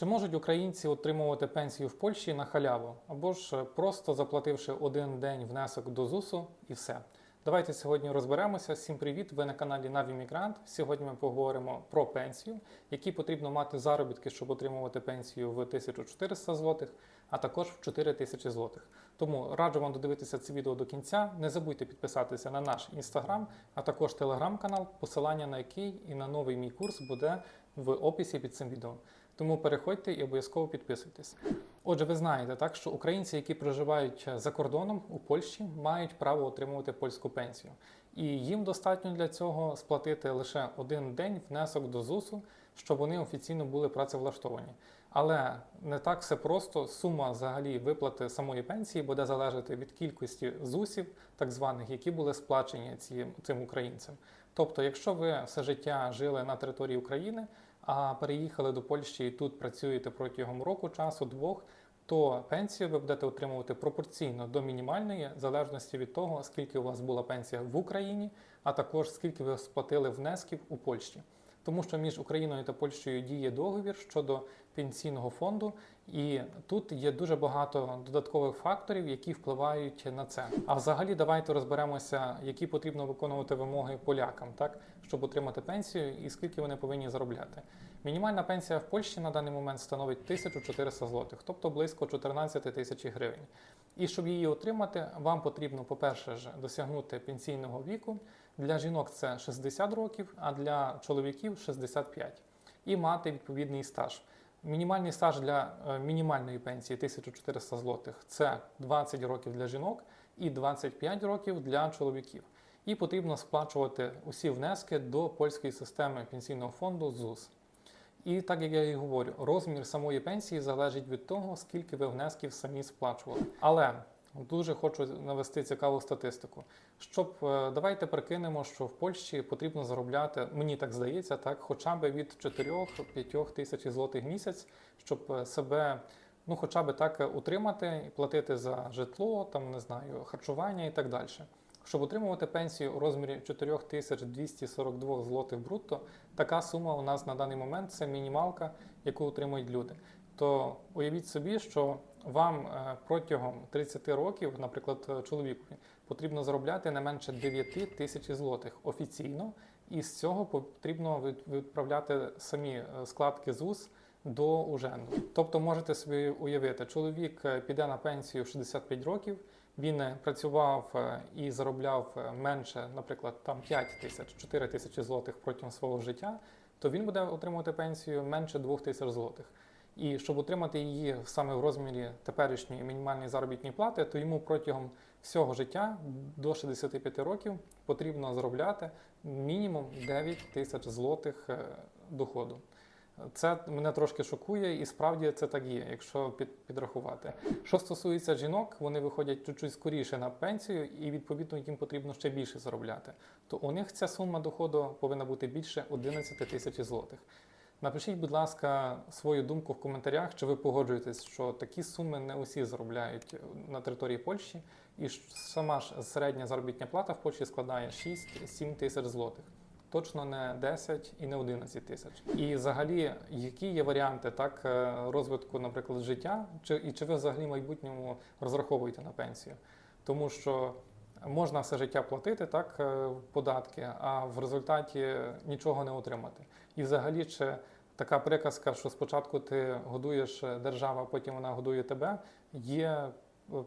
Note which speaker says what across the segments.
Speaker 1: Чи можуть українці отримувати пенсію в Польщі на халяву або ж е, просто заплативши один день внесок до ЗУСу і все? Давайте сьогодні розберемося. Всім привіт! Ви на каналі Навімігрант. Сьогодні ми поговоримо про пенсію, які потрібно мати заробітки, щоб отримувати пенсію в 1400 злотих, а також в 4000 злотих. Тому раджу вам додивитися це відео до кінця. Не забудьте підписатися на наш інстаграм, а також телеграм-канал, посилання на який і на новий мій курс буде в описі під цим відео. Тому переходьте і обов'язково підписуйтесь. Отже, ви знаєте, так що українці, які проживають за кордоном у Польщі, мають право отримувати польську пенсію, і їм достатньо для цього сплатити лише один день внесок до ЗУСу, щоб вони офіційно були працевлаштовані. Але не так все просто. Сума взагалі виплати самої пенсії буде залежати від кількості ЗУСів, так званих, які були сплачені цим, цим українцям. Тобто, якщо ви все життя жили на території України, а переїхали до Польщі і тут працюєте протягом року часу, двох, то пенсію ви будете отримувати пропорційно до мінімальної, в залежності від того, скільки у вас була пенсія в Україні, а також скільки ви сплатили внесків у Польщі. Тому що між Україною та Польщею діє договір щодо пенсійного фонду, і тут є дуже багато додаткових факторів, які впливають на це. А взагалі, давайте розберемося, які потрібно виконувати вимоги полякам, так щоб отримати пенсію, і скільки вони повинні заробляти. Мінімальна пенсія в Польщі на даний момент становить 1400 злотих, тобто близько 14 тисяч гривень. І щоб її отримати, вам потрібно, по-перше, ж досягнути пенсійного віку. Для жінок це 60 років, а для чоловіків 65. І мати відповідний стаж. Мінімальний стаж для е, мінімальної пенсії 1400 злотих це 20 років для жінок і 25 років для чоловіків. І потрібно сплачувати усі внески до польської системи пенсійного фонду ЗУС. І так як я і говорю, розмір самої пенсії залежить від того, скільки ви внесків самі сплачували. Але дуже хочу навести цікаву статистику. Щоб е, давайте прикинемо, що в Польщі потрібно заробляти, мені так здається, так, хоча б від 4-5 тисяч злотих місяць, щоб е, себе. Ну, хоча б так е, утримати і платити за житло, там не знаю, харчування і так далі. Щоб отримувати пенсію у розмірі 4242 злотих брутто, така сума у нас на даний момент це мінімалка, яку отримують люди. То уявіть собі, що вам е, протягом 30 років, наприклад, е, чоловікові, потрібно заробляти не менше 9 тисяч злотих офіційно, і з цього потрібно відправляти самі е, складки ЗУС до уженду. Тобто можете собі уявити, чоловік піде на пенсію в 65 років. Він працював і заробляв менше, наприклад, там 5 тисяч, 4 тисячі злотих протягом свого життя, то він буде отримувати пенсію менше 2 тисяч злотих. І щоб отримати її саме в розмірі теперішньої мінімальної заробітної плати, то йому протягом всього життя до 65 років потрібно заробляти мінімум 9 тисяч злотих е, доходу. Це мене трошки шокує, і справді це так є, якщо під, підрахувати. Що стосується жінок, вони виходять чуть-чуть скоріше на пенсію, і відповідно їм потрібно ще більше заробляти. То у них ця сума доходу повинна бути більше 11 тисяч злотих. Напишіть, будь ласка, свою думку в коментарях, чи ви погоджуєтесь, що такі суми не усі заробляють на території Польщі, і сама ж середня заробітня плата в Польщі складає 6-7 тисяч злотих. Точно не 10 і не 11 тисяч. І взагалі, які є варіанти так е, розвитку, наприклад, життя, чи і чи ви взагалі в майбутньому розраховуєте на пенсію? Тому що можна все життя платити так е, податки, а в результаті нічого не отримати. І взагалі, ще така приказка, що спочатку ти годуєш державу, а потім вона годує тебе, є е,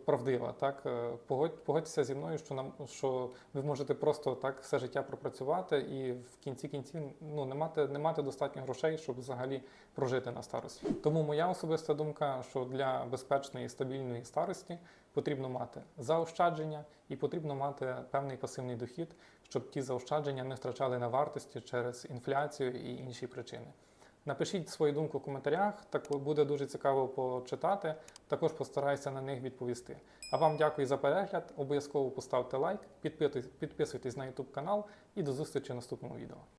Speaker 1: правдива. Так Е, погодь, погодьтеся зі мною, що нам що ви можете просто так все життя пропрацювати і в кінці кінців ну не мати не мати достатньо грошей, щоб взагалі прожити на старості. Тому моя особиста думка, що для безпечної і стабільної старості потрібно мати заощадження і потрібно мати певний пасивний дохід, щоб ті заощадження не втрачали на вартості через інфляцію і інші причини. Напишіть свою думку в коментарях, так буде дуже цікаво почитати. Також постараюся на них відповісти. А вам дякую за перегляд. Обов'язково поставте лайк, підписуйтесь, на YouTube канал і до зустрічі в наступному відео.